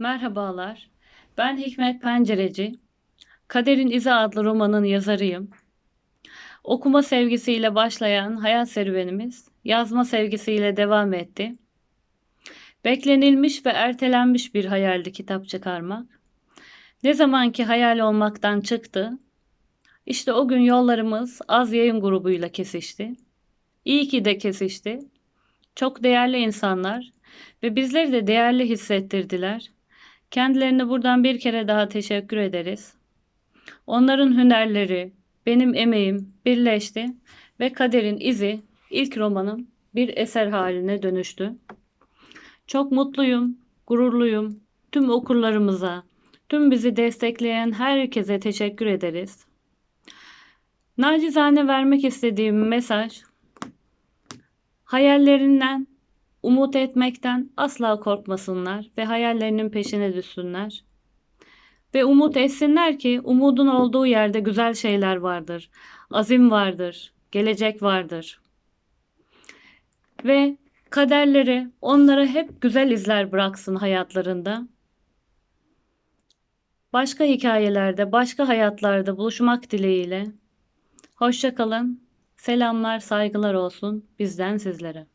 Merhabalar. Ben Hikmet Pencereci. Kaderin İzi adlı romanın yazarıyım. Okuma sevgisiyle başlayan hayat serüvenimiz yazma sevgisiyle devam etti. Beklenilmiş ve ertelenmiş bir hayaldi kitap çıkarmak. Ne zamanki hayal olmaktan çıktı, işte o gün yollarımız Az Yayın grubuyla kesişti. İyi ki de kesişti. Çok değerli insanlar ve bizleri de değerli hissettirdiler. Kendilerine buradan bir kere daha teşekkür ederiz. Onların hünerleri, benim emeğim birleşti ve Kader'in izi ilk romanım bir eser haline dönüştü. Çok mutluyum, gururluyum. Tüm okurlarımıza, tüm bizi destekleyen herkese teşekkür ederiz. Nacizane vermek istediğim mesaj, hayallerinden, umut etmekten asla korkmasınlar ve hayallerinin peşine düşsünler. Ve umut etsinler ki umudun olduğu yerde güzel şeyler vardır. Azim vardır, gelecek vardır. Ve kaderleri onlara hep güzel izler bıraksın hayatlarında. Başka hikayelerde, başka hayatlarda buluşmak dileğiyle. Hoşça kalın. Selamlar, saygılar olsun bizden sizlere.